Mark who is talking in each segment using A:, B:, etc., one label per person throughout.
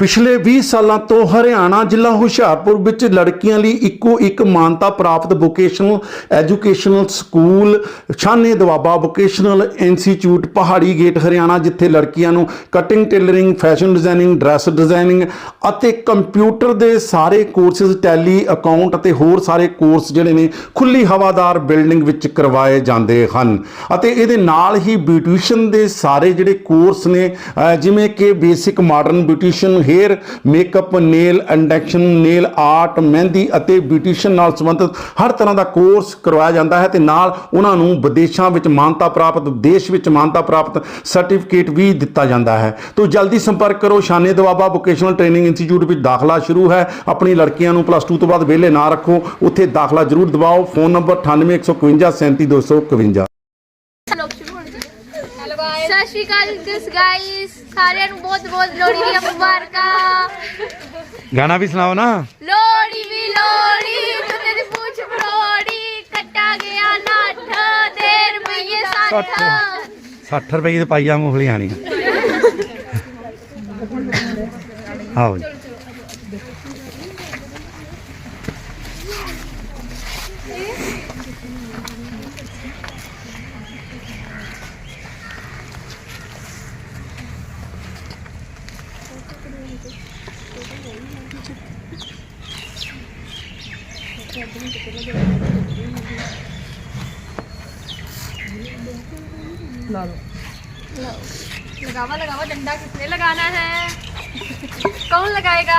A: ਪਿਛਲੇ 20 ਸਾਲਾਂ ਤੋਂ ਹਰਿਆਣਾ ਜ਼ਿਲ੍ਹਾ ਹੁਸ਼ਿਆਰਪੁਰ ਵਿੱਚ ਲੜਕੀਆਂ ਲਈ ਇੱਕੋ ਇੱਕ ਮਾਨਤਾ ਪ੍ਰਾਪਤ vocational educational school Shane Doaba vocational institute Pahari gate Haryana, ਜਿੱਥੇ ਲੜਕੀਆਂ ਨੂੰ cutting tailoring fashion designing dress designing ਅਤੇ ਕੰਪਿਊਟਰ ਦੇ ਸਾਰੇ ਕੋਰਸਿਸ ਟੈਲੀ ਅਕਾਊਂਟ ਅਤੇ ਹੋਰ ਸਾਰੇ ਕੋਰਸ ਜਿਹੜੇ ਨੇ ਖੁੱਲੀ ਹਵਾਦਾਰ ਬਿਲਡਿੰਗ ਵਿੱਚ ਕਰਵਾਏ ਜਾਂਦੇ ਹਨ। ਅਤੇ ਇਹਦੇ ਨਾਲ ਹੀ ਬਿਊਟੀਸ਼ੀਅਨ ਦੇ ਸਾਰੇ ਜਿਹੜੇ ਕੋਰਸ ਨੇ ਜਿਵੇਂ ਕਿ basic modern beautician hair, makeup, nail extension, nail art, mehndi ਅਤੇ ਬਿਊਟੀਸ਼ੀਅਨ ਨਾਲ ਸੰਬੰਧਿਤ ਹਰ ਤਰ੍ਹਾਂ ਦਾ ਕੋਰਸ ਕਰਵਾਇਆ ਜਾਂਦਾ ਹੈ ਤੇ ਨਾਲ ਉਹਨਾਂ ਨੂੰ ਵਿਦੇਸ਼ਾਂ ਵਿੱਚ ਮਾਨਤਾ ਪ੍ਰਾਪਤ, ਦੇਸ਼ ਵਿੱਚ ਮਾਨਤਾ ਪ੍ਰਾਪਤ ਸਰਟੀਫਿਕੇਟ ਵੀ ਦਿੱਤਾ ਜਾਂਦਾ ਹੈ। ਤੋਂ ਜਲਦੀ ਸੰਪਰਕ ਕਰੋ, Shane Doaba vocational training institute ਵਿੱਚ ਦਾਖਲਾ ਸ਼ੁਰੂ ਹੈ। ਆਪਣੀ ਲੜਕੀਆਂ ਨੂੰ ਪਲੱਸ 2 ਤੋਂ ਬਾਅਦ ਵਿਹਲੇ ਨਾ ਰੱਖੋ। ਉੱਥੇ ਦਾਖਲਾ ਜ਼ਰੂਰ ਦਿਵਾਓ। ਫੋਨ ਨੰਬਰ 9815 37251
B: ਹੈਲੋ ਗਾਇਸ ਸਤਿ ਸ਼੍ਰੀ ਅਕਾਲ ਜਿਸ ਗਾਇਸ ਸਾਰਿਆਂ ਨੂੰ ਬਹੁਤ ਬਹੁਤ ਲੋਹੜੀ ਦੀਆਂ ਮੁਬਾਰਕਾਂ।
C: ਗਾਣਾ ਵੀ ਸੁਣਾਓ ਨਾ।
B: ਲੋਹੜੀ ਵੀ ਲੋਹੜੀ ਕੁੱਤੇ ਦੀ ਪੂਛ ਫਰੋੜੀ ਕੱਟਾ ਗਿਆ ਨੱਠ ਦੇਰ ਪਈਏ ਸੱਠ।
C: 60 ਰੁਪਏ ਦੀ ਪਾਈਆ ਮੂੰਗਫਲੀ ਆਣੀ ਆਓ ਜੀ।
B: ला लो लगावा लगावा डंडा किसने लगाना है? कौन लगाएगा?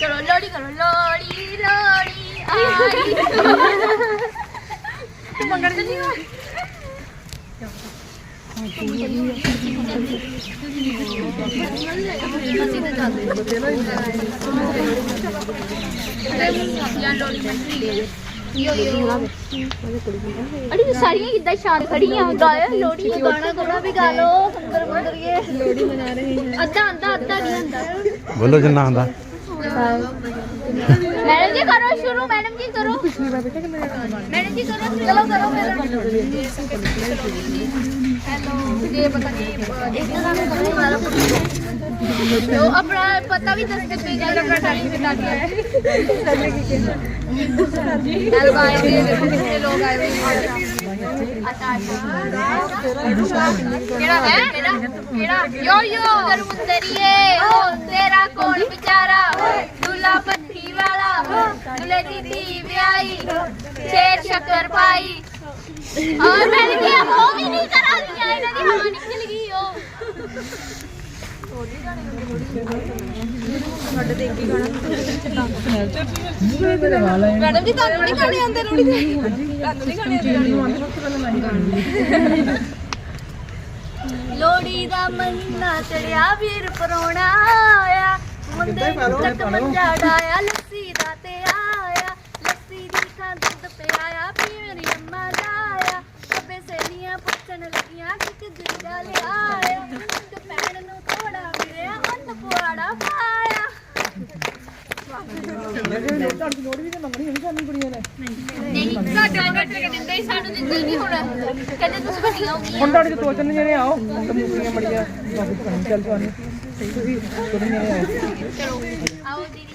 B: करो लोड़ी करो लोड़ी लोड़ी आई। ਅਸੀਂ ਤਾਂ ਸਾਰੀਆਂ ਕਿੱਦਾਂ ਸ਼ਾਨ ਖੜੀਆਂ ਗਾਇਆ ਲੋੜੀ ਗਾਣਾ ਗੋਣਾ ਵੀ ਗਾ ਲੋ ਸੁੰਦਰ ਮੰਦਰੀਏ ਲੋੜੀ ਮਨਾ ਰਹੇ ਹਾਂ ਅੱਧਾ ਅੱਧਾ ਅੱਧਾ ਨਹੀਂ ਹੁੰਦਾ।
C: ਬੋਲੋ ਜਿੰਨਾ ਹੁੰਦਾ?
B: मैडम जी करो शुरू, मैडम जी करो। मैडम जी करो, चलो करो हेलो ये पता नहीं तो पता भी दस पे जाएगा अपना टाइम बता दिया है लोग आए केड़ा है? यो यो तेरा कौन बेचारा? दूल्हा ਦੁਲੇ ਦੀ ਜੀ ਤੁਹਾਨੂੰ ਦਾ? ਮੰਨਾ ਚੜਿਆ ਵੀਰ ਪਰੋਣਾ ਆਇਆ। ਮੁੰਡੇ ਤੱਕ ਮੰਜਾ ਡਾਇਆ ਲਿਆਇਆ ਤੇ ਭੈਣ ਨੂੰ ਥੋੜਾ ਮਿਲਿਆ ਅੰਨ ਪੁਆੜਾ ਪਾਇਆ ਨਹੀਂ ਸਾਡੇ ਨਾਲ ਕੇ ਦਿੰਦੇ ਹੀ ਸਾਨੂੰ ਦਿੰਦੇ ਨਹੀਂ ਹੁਣ ਕਹਿੰਦੇ ਤੁਸੀਂ ਵੱਡੀਆਂ ਹੋ ਗਈਆਂ
D: ਹੁਣ ਤੁਹਾਡੇ ਚ ਦੋ ਤਿੰਨ ਜਣੇ ਆਓ। ਹੁਣ ਤਾਂ ਮੜੀਆਂ ਚੱਲ ਜਾਣੀ ਤੁਸੀਂ ਦੋ ਤਿੰਨ ਜਣੇ ਆਓ
B: ਚਲੋ।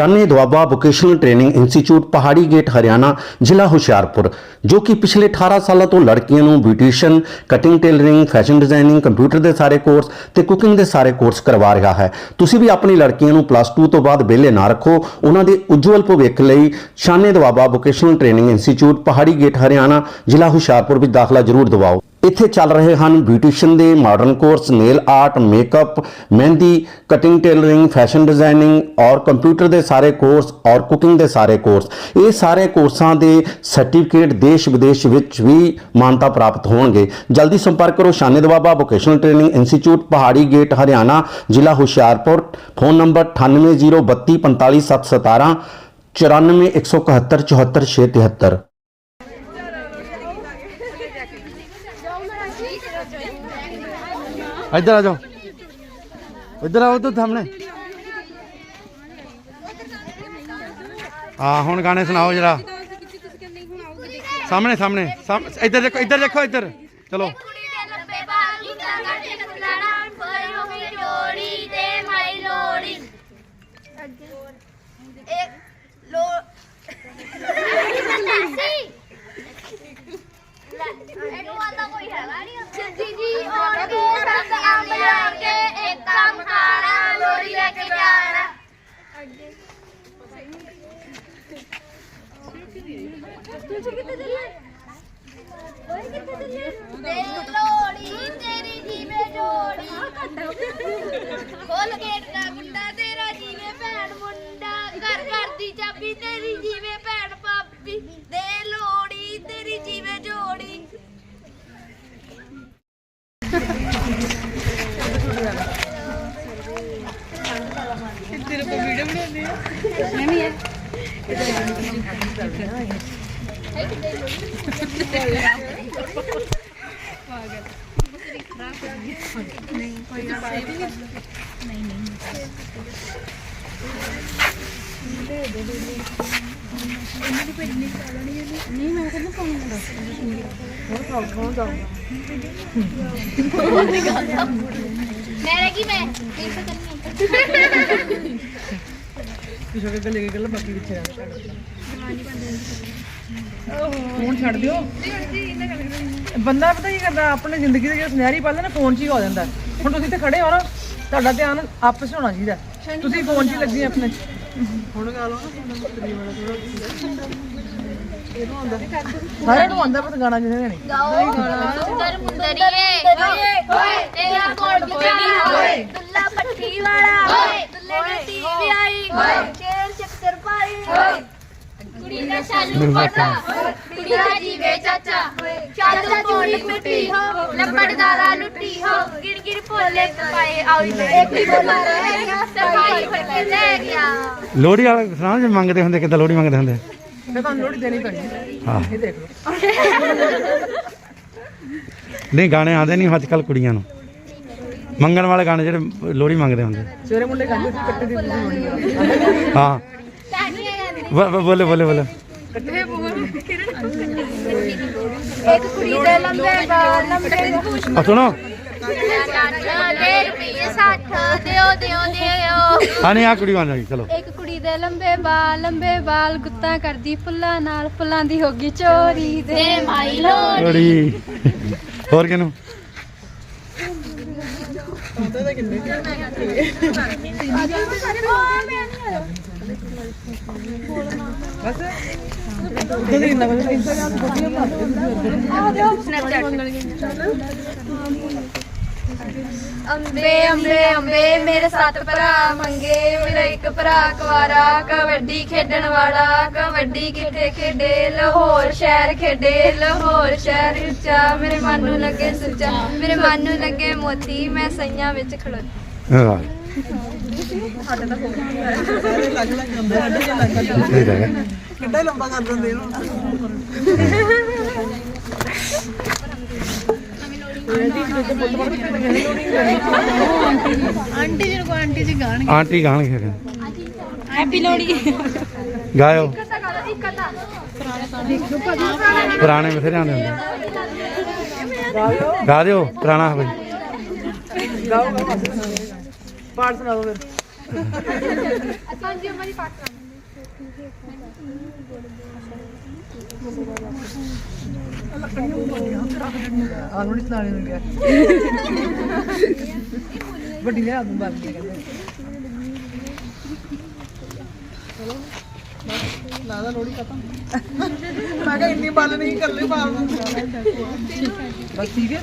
A: Shane Doaba vocational training institute Pahari gate Haryana ਜ਼ਿਲ੍ਹਾ ਹੁਸ਼ਿਆਰਪੁਰ ਜੋ ਕਿ ਪਿਛਲੇ 18 ਸਾਲਾਂ ਤੋਂ ਲੜਕੀਆਂ ਨੂੰ beautician cutting tailoring fashion designing computer ਦੇ ਸਾਰੇ ਕੋਰਸ ਤੇ ਕੁਕਿੰਗ ਦੇ ਸਾਰੇ ਕੋਰਸ ਕਰਵਾ ਰਿਹਾ ਹੈ ਤੁਸੀਂ ਵੀ ਆਪਣੀ ਲੜਕੀਆਂ ਨੂੰ ਪਲੱਸ 2 ਤੋਂ ਬਾਅਦ ਵਿਹਲੇ ਨਾ ਰੱਖੋ ਉਹਨਾਂ ਦੇ ਉਜਵਲ ਭਵਿੱਖ ਲਈ Shane Doaba vocational training institute Pahari gate Haryana ਜ਼ਿਲ੍ਹਾ ਹੁਸ਼ਿਆਰਪੁਰ ਵਿੱਚ ਦਾਖਲਾ ਜ਼ਰੂਰ ਦਿਵਾਓ ਇੱਥੇ ਚੱਲ ਰਹੇ ਹਨ ਬਿਊਟੀਸ਼ੀਅਨ ਦੇ modern course, nail art, makeup, mehndi cutting tailoring fashion designing ਔਰ ਕੰਪਿਊਟਰ ਦੇ ਸਾਰੇ ਕੋਰਸ ਔਰ ਕੁਕਿੰਗ ਦੇ ਸਾਰੇ ਕੋਰਸ। ਇਹ ਸਾਰੇ ਕੋਰਸਾਂ ਦੇ ਸਰਟੀਫਿਕੇਟ ਦੇਸ਼ ਵਿਦੇਸ਼ ਵਿੱਚ ਵੀ ਮਾਨਤਾ ਪ੍ਰਾਪਤ ਹੋਣਗੇ। ਜਲਦੀ ਸੰਪਰਕ ਕਰੋ Shane Doaba vocational training institute Pahari gate Haryana, ਜ਼ਿਲ੍ਹਾ ਹੁਸ਼ਿਆਰਪੁਰ। ਫੋਨ ਨੰਬਰ 9803245717 9417744673
C: ਇੱਧਰ ਆ ਜਾਓ। ਇੱਧਰ ਆਓ ਤੂੰ ਸਾਹਮਣੇ। ਹਾਂ, ਹੁਣ ਗਾਣੇ ਸੁਣਾਓ ਜਰਾ। ਸਾਹਮਣੇ ਸਾਹਮਣੇ। ਇੱਧਰ ਦੇਖੋ ਇੱਧਰ ਦੇਖੋ, ਇੱਧਰ। ਚਲੋ।
B: ਲੋੜੀ ਤੇਰੀ ਜੀਵੇ ਜੋੜੀ ਖੋਲ ਗੇਟ ਦਾ ਗੁੰਡਾ ਤੇਰਾ ਜੀਵੇ ਭੈਣ ਮੁੰਡਾ ਘਰ ਘਰ ਦੀ ਚਾਬੀ ਤੇਰੀ ਜੀਵੇ ਭੈਣ ਪਾਪੀ ਦੇ ਲੋੜੀ ਤੇਰੀ ਜੀਵੇ ਜੋੜੀ
D: ਤੇਰੇ ਕੋਲ ਵੀਡੀਓ ਬਣਾਉਂਦੇ ਆ
B: ਮੈਂ ਰਹਿ ਗਈ ਮੈਂ ਇੱਕ ਕਰਨੀ
D: ਪਿਛੋ ਕੇ ਗੱਲੇ ਗੱਲ ਬਾਕੀ ਪਿੱਛੇ ਰਹਿ ਫੋਨ ਛੱਡ ਦਿਓ। ਬੰਦਾ ਪਤਾ ਕੀ ਕਰਦਾ ਆਪਣੇ ਜ਼ਿੰਦਗੀ ਦੇ ਜਿਹੜਾ ਸੁਨਹਿਰੀ ਪਲ ਹੈ ਨਾ ਫੋਨ 'ਚ ਹੀ ਹੋ ਜਾਂਦਾ। ਹੁਣ ਤੁਸੀਂ ਇੱਥੇ ਖੜੇ ਹੋ ਨਾ ਤੁਹਾਡਾ ਧਿਆਨ ਆਪਸ 'ਚ ਹੋਣਾ ਚਾਹੀਦਾ। ਤੁਸੀਂ ਫੋਨ 'ਚ ਹੀ ਲੱਗੇ ਆਪਣੇ। ਹੁਣ ਗਾ ਲਓ ਨਾ ਸਾਰਿਆਂ ਨੂੰ ਆਉਂਦਾ ਪਰ ਗਾਣਾ ਜਿਹਨੇ ਨਹੀਂ।
B: ਗਾਓ। ਸੁੰਦਰ ਮੁੰਦਰੀਏ ਤੇਰਾ ਦੁੱਲਾ ਪੱਠੀ ਵਾਲਾ ਦੁੱਲੇ ਨੇ ਟੀਵੀ ਆਈ। ਚੱਕਰ ਪਾਈ। ਕੁੜੀ ਦਾ ਸ਼ਾਲੂ ਪਟਾ ਕੁੜੀ ਦਾ ਜੀਵੇ ਚਾਚਾ। ਚਾਚਾ ਚੋਲੀ ਮਿੱਟੀ ਹੋ ਲੰਬੜਦਾਰਾ ਲੁੱਟੀ ਹੋ ਗਿਰ ਗਿਰ ਭੋਲੇ ਪਾਏ ਆਉਈ ਇੱਕ ਹੀ ਬੋਲਾ ਰਹਿ ਗਿਆ ਸਫ਼ਾਈ ਫੜ ਕੇ ਲੈ ਗਿਆ।
C: ਲੋਹੜੀ ਵਾਲਾ ਸੁਣਾਓ ਜੇ ਮੰਗਦੇ ਹੁੰਦੇ ਕਿੱਦਾਂ ਲੋਹੜੀ ਮੰਗਦੇ ਹੁੰਦੇ?
D: ਫਿਰ ਤੁਹਾਨੂੰ ਲੋੜੀ ਦੇਣੀ ਪੈਣੀ। ਹੈ।
C: ਹਾਂ
D: ਇਹ ਦੇਖ ਲਓ।
C: ਨਹੀਂ ਗਾਣੇ ਆਉਂਦੇ ਨਹੀਂ ਅੱਜ ਕੱਲ ਕੁੜੀਆਂ ਨੂੰ। ਮੰਗਣ ਵਾਲੇ ਗਾਣੇ ਜਿਹੜੇ ਲੋਹੜੀ ਮੰਗਦੇ ਹੁੰਦੇ।
D: ਸਵੇਰੇ ਮੁੰਡੇ ਕਹਿੰਦੇ ਸੀ ਕੱਟੇ ਦੀ
C: ਹਾਂ। ਬੋਲੇ ਬੋਲੇ ਬੋਲੇ
B: ਇੱਕ ਕੁੜੀ ਦੇ ਲੰਬੇ ਬਾਲ। ਲੰਬੇ
C: ਆ ਸੁਣੋ।
B: ਚਾਚਾ ਦੇ ਰੁਪਏ 60 ਦਿਓ ਦਿਓ ਦਿਓ
C: ਹਾਂ ਨਹੀਂ ਆ ਕੁੜੀ ਬਣ ਜਾਈ ਚਲੋ।
E: ਇੱਕ ਕੁੜੀ ਦੇ ਲੰਬੇ ਗੁੱਤਾਂ ਕਰਦੀ ਫੁੱਲਾਂ ਨਾਲ ਫੁੱਲਾਂ ਦੀ ਹੋ ਗਈ ਚੋਰੀ ਦੇ
B: ਤੇ ਮਾਈ ਲੋੜੀ
C: ਲੋਹੜੀ ਹੋਰ ਕਿਨੂੰ
D: ਬਸ ਉਦੋਂ ਦੀ ਇੰਨਾ ਕੁਝ ਇੰਸਟਾਗ੍ਰਾਮ ਤੇ ਵਧੀਆ
E: ਅੰਬੇ ਅੰਬੇ ਅੰਬੇ, ਮੇਰੇ ਸੱਤ ਭਰਾ ਮੰਗੇ ਮੇਰਾ ਇੱਕ ਭਰਾ ਕੁਵਾਰਾ, ਕਬੱਡੀ ਖੇਡਣ ਵਾਲਾ, ਕਬੱਡੀ ਕਿੱਥੇ ਖੇਡੇ, ਲਾਹੌਰ ਸ਼ਹਿਰ ਖੇਡੇ, ਲਾਹੌਰ ਸ਼ਹਿਰ ਉੱਚਾ, ਮੇਰੇ ਮਨ ਨੂੰ ਲੱਗੇ ਸੁੱਚਾ, ਮੇਰੇ ਮਨ ਨੂੰ ਲੱਗੇ ਮੋਤੀ, ਮੈਂ ਸਈਆਂ ਵਿੱਚ ਖਲੋਤੀ
C: ਹਾਂ ਠੀਕ ਹੈ
D: ਕਿੱਡਾ ਲੰਬਾ ਕਰ ਦਿੰਦੇ ਇਹਨੂੰ
C: ਆਂਟੀ ਗਾਣਗੇ ਫਿਰ
E: ਹੈਪੀ ਲੋਹੜੀ
C: ਗਾਇਓ ਪੁਰਾਣੇ ਬਥੇਰੇ ਆਉਂਦੇ ਹੁੰਦੇ। ਗਾ ਦਿਓ ਪੁਰਾਣਾ ਹੋਵੇ।
D: ਗਾਓ ਗਾਓ। ਪਾਠ ਸੁਣਾ ਦਿਓ ਫਿਰ ਆਲੂ ਨਹੀਂ ਸੁਣਾਣੇ ਨੂੰ ਗਿਆ ਵੱਡੀ ਲਿਆ ਦੂੰ ਬਾਤ ਕਹਿੰਦੇ ਲਾਦਾ ਲੋੜੀ ਖਤਮ। ਮੈਂ ਕਿਹਾ ਇੰਨੀ ਬਾਲ ਨਹੀਂ ਕਰ ਲਈ ਬਾਲ ਬਸ ਠੀਕ ਹੈ।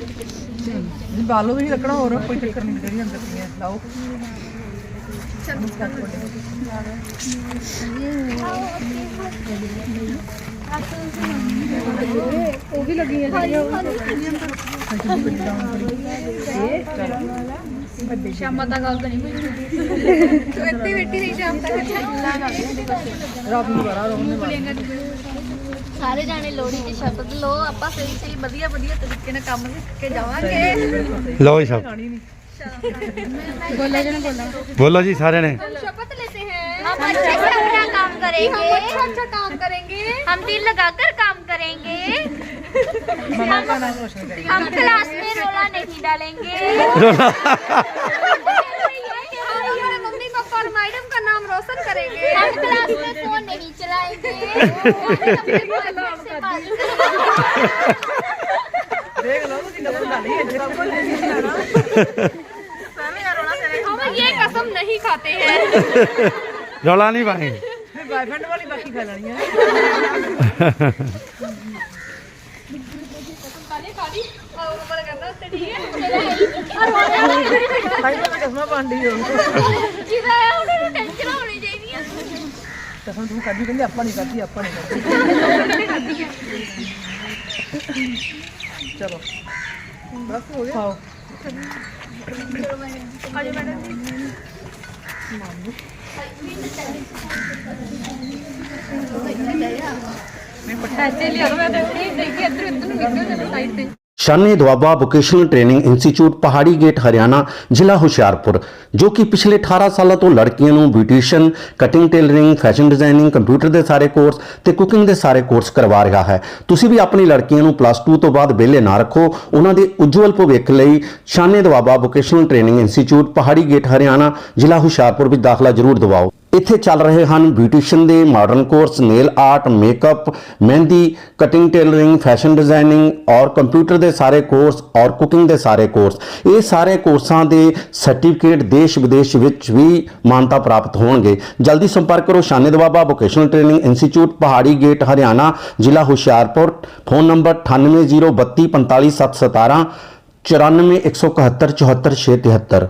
D: ਜੀ ਬਾਲੋ ਵੀ ਨਹੀਂ ਰੱਖਣਾ ਹੋਰ, ਕੋਈ ਚੱਕਰ ਨਹੀਂ, ਜਿਹੜੀ ਅੰਦਰ ਪਈਆਂ, ਲਾਓ। ਉਹ ਵੀ ਲੱਗੀਆਂ ਜਿਹੜੀਆਂ
E: ਸ਼ਾਮਾਂ ਤੱਕ ਗੱਲ ਤਾਂ ਨਹੀਂ ਹੋਈ ਤੂੰ ਇੱਥੇ ਬੈਠੀ ਰਹੀ ਸ਼ਾਮ ਤੱਕ
D: ਰਾਤ ਨੂੰ ਕਰਾ ਰੋਣ
B: ਸਾਰੇ ਜਾਣੇ ਲੋੜੀ ਦੀ ਸ਼ਬਦ ਲੋ ਆਪਾਂ ਸਹੀ ਸਹੀ ਵਧੀਆ ਵਧੀਆ ਤਰੀਕੇ ਨਾਲ ਕੰਮ ਸਿੱਖ ਕੇ ਜਾਵਾਂਗੇ।
C: ਲਓ ਜੀ बोलो जी सारे ने।
B: शपथ लेते हैं। हम अच्छे अच्छा काम करेंगे हम
E: अच्छा अच्छा काम करेंगे।
B: हम दिल लगाकर काम करेंगे। हम क्लास में रोला नहीं डालेंगे।
E: मम्मी पापा और मैडम का नाम रोशन करेंगे
B: हम क्लास में फ़ोन नहीं चलाएँगे
E: देख लो कसम नहीं खाते हैं
D: रौला नहीं पाएंगे बॉयफ्रेंड वाली बाकी खा लेनी है ਪਾਉਂਦੀ ਤੂੰ ਕਰਦੀ ਕਹਿੰਦੀ ਆਪਾਂ ਨਹੀਂ ਕਰਦੀ ਆਪਾਂ ਨਹੀਂ ਚਲੋ। ਬਸ ਹੋ ਗਿਆ। ਖਾਓ
E: ಆಕ್ಚುಲಿ ಅರವತ್ತು ಎತ್ತರ ಎತ್ತರ ಬಿದ್ದು ಆಯ್ತು निकल जाना साइड से
A: Shani Doaba vocational training institute Pahari gate Haryana ਜ਼ਿਲ੍ਹਾ ਹੁਸ਼ਿਆਰਪੁਰ ਜੋ ਕਿ ਪਿਛਲੇ 18 ਸਾਲਾਂ ਤੋਂ ਲੜਕੀਆਂ ਨੂੰ beautician cutting tailoring fashion designing computer ਦੇ ਸਾਰੇ ਕੋਰਸ ਤੇ ਕੁਕਿੰਗ ਦੇ ਸਾਰੇ ਕੋਰਸ ਕਰਵਾ ਰਿਹਾ ਹੈ ਤੁਸੀਂ ਵੀ ਆਪਣੀ ਲੜਕੀਆਂ ਨੂੰ ਪਲੱਸ 2 ਤੋਂ ਬਾਅਦ ਵਿਹਲੇ ਨਾ ਰੱਖੋ ਉਹਨਾਂ ਦੇ ਉਜਵਲ ਭਵਿੱਖ ਲਈ Shani Doaba vocational training institute Pahari gate Haryana ਜ਼ਿਲ੍ਹਾ ਹੁਸ਼ਿਆਰਪੁਰ ਵਿੱਚ ਦਾਖਲਾ ਜ਼ਰੂਰ ਦਿਵਾਓ ਇੱਥੇ ਚੱਲ ਰਹੇ ਹਨ ਬਿਊਟੀਸ਼ੀਅਨ ਦੇ modern course, nail art, makeup, mehndi cutting tailoring fashion designing ਔਰ ਕੰਪਿਊਟਰ ਦੇ ਸਾਰੇ ਕੋਰਸ ਔਰ ਕੁਕਿੰਗ ਦੇ ਸਾਰੇ ਕੋਰਸ। ਇਹ ਸਾਰੇ ਕੋਰਸਾਂ ਦੇ ਸਰਟੀਫਿਕੇਟ ਦੇਸ਼ ਵਿਦੇਸ਼ ਵਿੱਚ ਵੀ ਮਾਨਤਾ ਪ੍ਰਾਪਤ ਹੋਣਗੇ। ਜਲਦੀ ਸੰਪਰਕ ਕਰੋ Shane Doaba vocational training institute Pahari gate Haryana, ਜ਼ਿਲ੍ਹਾ ਹੁਸ਼ਿਆਰਪੁਰ। Phone number 9802345717 94171 74673